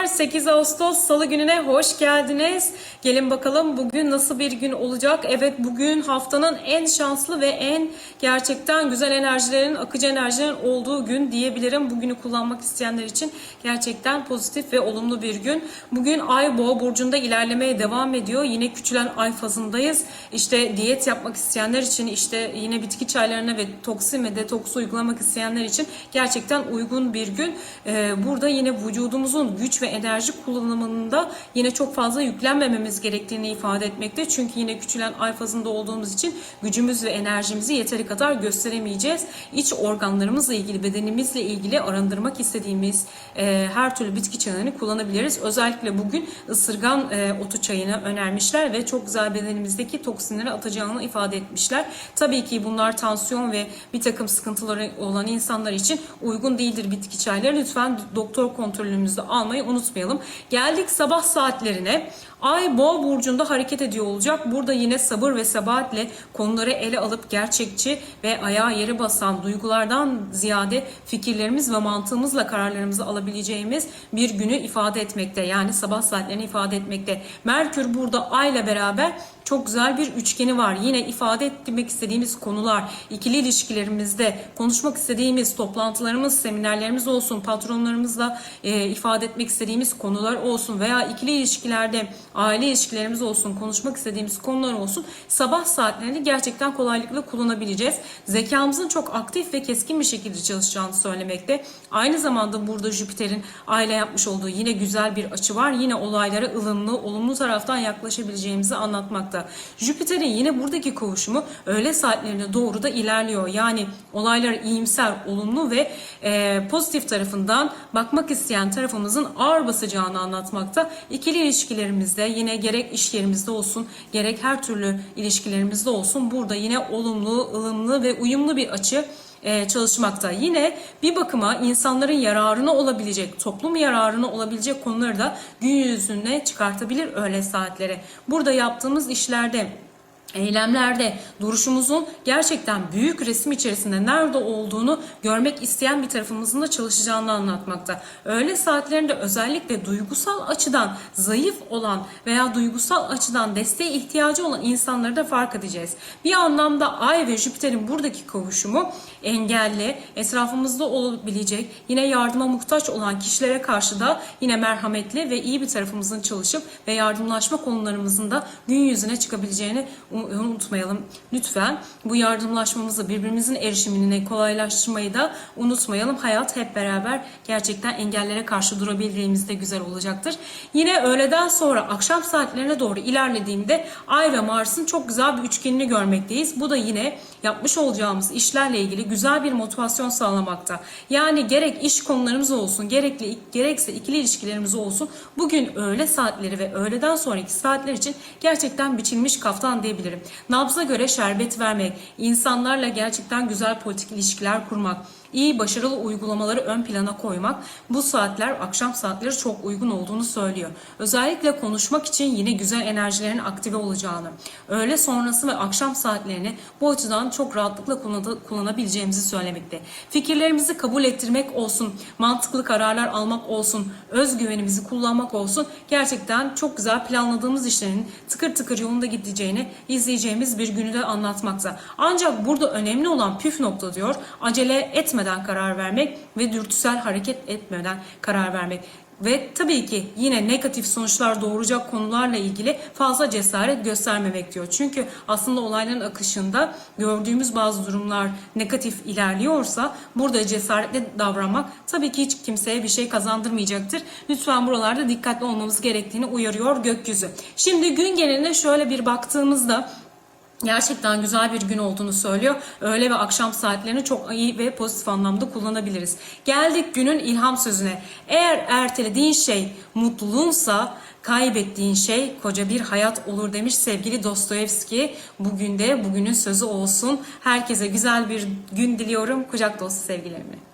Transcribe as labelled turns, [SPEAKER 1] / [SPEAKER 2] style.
[SPEAKER 1] 8 Ağustos Salı gününe hoş geldiniz. Gelin bakalım bugün nasıl bir gün olacak? Evet bugün haftanın en şanslı ve en gerçekten güzel enerjilerin, akıcı enerjilerin olduğu gün diyebilirim. Bugünü kullanmak isteyenler için gerçekten pozitif ve olumlu bir gün. Bugün Ay Boğa burcunda ilerlemeye devam ediyor. Yine küçülen ay fazındayız. İşte diyet yapmak isteyenler için işte yine bitki çaylarına ve toksin ve detoks uygulamak isteyenler için gerçekten uygun bir gün. Ee, burada yine vücudumuzun güç ve enerji kullanımında yine çok fazla yüklenmememiz gerektiğini ifade etmekte. Çünkü yine küçülen ay fazında olduğumuz için gücümüz ve enerjimizi yeteri kadar gösteremeyeceğiz. İç organlarımızla ilgili, bedenimizle ilgili arındırmak istediğimiz e, her türlü bitki çayını kullanabiliriz. Özellikle bugün ısırgan e, otu çayını önermişler ve çok güzel bedenimizdeki toksinleri atacağını ifade etmişler. Tabii ki bunlar tansiyon ve bir takım sıkıntıları olan insanlar için uygun değildir bitki çayları. Lütfen doktor kontrolümüzde almayı unutmayalım. Geldik sabah saatlerine. Ay Boğa burcunda hareket ediyor olacak. Burada yine sabır ve sebatle konuları ele alıp gerçekçi ve ayağa yeri basan duygulardan ziyade fikirlerimiz ve mantığımızla kararlarımızı alabileceğimiz bir günü ifade etmekte. Yani sabah saatlerini ifade etmekte. Merkür burada Ay ile beraber çok güzel bir üçgeni var. Yine ifade etmek istediğimiz konular, ikili ilişkilerimizde konuşmak istediğimiz toplantılarımız, seminerlerimiz olsun, patronlarımızla e, ifade etmek istediğimiz konular olsun veya ikili ilişkilerde aile ilişkilerimiz olsun, konuşmak istediğimiz konular olsun. Sabah saatlerini gerçekten kolaylıkla kullanabileceğiz. Zekamızın çok aktif ve keskin bir şekilde çalışacağını söylemekte. Aynı zamanda burada Jüpiter'in aile yapmış olduğu yine güzel bir açı var. Yine olaylara ılımlı, olumlu taraftan yaklaşabileceğimizi anlatmakta. Jüpiter'in yine buradaki kavuşumu öğle saatlerine doğru da ilerliyor. Yani olaylara iyimser, olumlu ve e, pozitif tarafından bakmak isteyen tarafımızın ağır basacağını anlatmakta. İkili ilişkilerimizde yine gerek iş yerimizde olsun gerek her türlü ilişkilerimizde olsun burada yine olumlu, ılımlı ve uyumlu bir açı e, çalışmakta. Yine bir bakıma insanların yararına olabilecek, toplum yararına olabilecek konuları da gün yüzüne çıkartabilir öğle saatleri. Burada yaptığımız işlerde eylemlerde duruşumuzun gerçekten büyük resim içerisinde nerede olduğunu görmek isteyen bir tarafımızın da çalışacağını anlatmakta. Öğle saatlerinde özellikle duygusal açıdan zayıf olan veya duygusal açıdan desteğe ihtiyacı olan insanları da fark edeceğiz. Bir anlamda Ay ve Jüpiter'in buradaki kavuşumu engelli, etrafımızda olabilecek, yine yardıma muhtaç olan kişilere karşı da yine merhametli ve iyi bir tarafımızın çalışıp ve yardımlaşma konularımızın da gün yüzüne çıkabileceğini unutmayalım. Lütfen bu yardımlaşmamızı birbirimizin erişimini kolaylaştırmayı da unutmayalım. Hayat hep beraber gerçekten engellere karşı durabildiğimizde güzel olacaktır. Yine öğleden sonra akşam saatlerine doğru ilerlediğimde Ay ve Mars'ın çok güzel bir üçgenini görmekteyiz. Bu da yine yapmış olacağımız işlerle ilgili güzel bir motivasyon sağlamakta. Yani gerek iş konularımız olsun, gerekli gerekse ikili ilişkilerimiz olsun bugün öğle saatleri ve öğleden sonraki saatler için gerçekten biçilmiş kaftan diyebilirim. Nabza göre şerbet vermek, insanlarla gerçekten güzel politik ilişkiler kurmak, iyi başarılı uygulamaları ön plana koymak bu saatler akşam saatleri çok uygun olduğunu söylüyor. Özellikle konuşmak için yine güzel enerjilerin aktive olacağını, öğle sonrası ve akşam saatlerini bu açıdan çok rahatlıkla kullanabileceğimizi söylemekte. Fikirlerimizi kabul ettirmek olsun, mantıklı kararlar almak olsun, özgüvenimizi kullanmak olsun gerçekten çok güzel planladığımız işlerin tıkır tıkır yolunda gideceğini izleyeceğimiz bir günü de anlatmakta. Ancak burada önemli olan püf nokta diyor acele etmeden karar vermek ve dürtüsel hareket etmeden karar vermek. Ve tabii ki yine negatif sonuçlar doğuracak konularla ilgili fazla cesaret göstermemek diyor. Çünkü aslında olayların akışında gördüğümüz bazı durumlar negatif ilerliyorsa burada cesaretli davranmak tabii ki hiç kimseye bir şey kazandırmayacaktır. Lütfen buralarda dikkatli olmamız gerektiğini uyarıyor gökyüzü. Şimdi gün geneline şöyle bir baktığımızda gerçekten güzel bir gün olduğunu söylüyor. Öğle ve akşam saatlerini çok iyi ve pozitif anlamda kullanabiliriz. Geldik günün ilham sözüne. Eğer ertelediğin şey mutluluğunsa kaybettiğin şey koca bir hayat olur demiş sevgili Dostoyevski. Bugün de bugünün sözü olsun. Herkese güzel bir gün diliyorum. Kucak dolusu sevgilerimle.